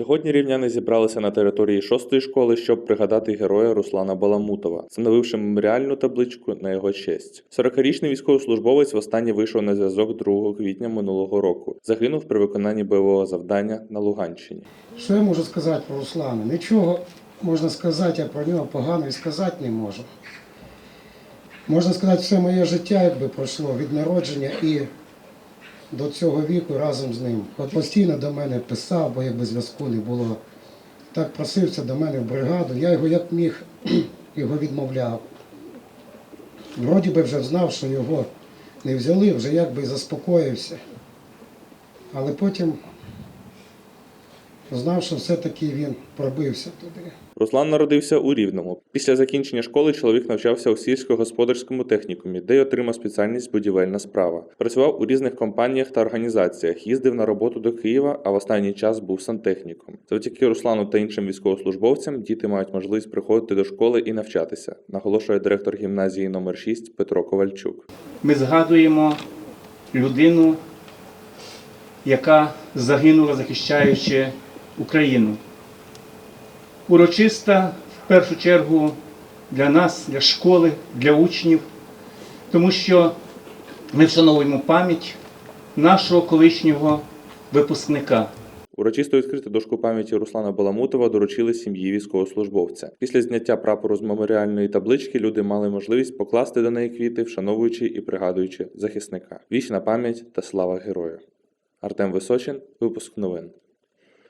Сьогодні рівняни зібралися на території шостої школи, щоб пригадати героя Руслана Баламутова, встановивши меморіальну табличку на його честь. 40-річний військовослужбовець востаннє вийшов на зв'язок 2 квітня минулого року. Загинув при виконанні бойового завдання на Луганщині. Що я можу сказати про Руслана? Нічого можна сказати, я про нього погано і сказати не можу. Можна сказати, все моє життя якби пройшло від народження і до цього віку разом з ним. От постійно до мене писав, бо якби зв'язку не було. Так просився до мене в бригаду. Я його як міг його відмовляв. Вроді би вже знав, що його не взяли, вже якби заспокоївся. Але потім знав, що все-таки він пробився туди. Руслан народився у Рівному. Після закінчення школи чоловік навчався у сільськогосподарському технікумі, де й отримав спеціальність будівельна справа. Працював у різних компаніях та організаціях, їздив на роботу до Києва, а в останній час був сантехніком. Завдяки Руслану та іншим військовослужбовцям діти мають можливість приходити до школи і навчатися, наголошує директор гімназії номер 6 Петро Ковальчук. ми згадуємо людину, яка загинула, захищаючи Україну. Урочиста в першу чергу для нас, для школи, для учнів, тому що ми вшановуємо пам'ять нашого колишнього випускника. Урочисто відкрити дошку пам'яті Руслана Баламутова доручили сім'ї військовослужбовця. Після зняття прапору з меморіальної таблички люди мали можливість покласти до неї квіти, вшановуючи і пригадуючи захисника. Вічна пам'ять та слава герою. Артем Височин, випуск новин.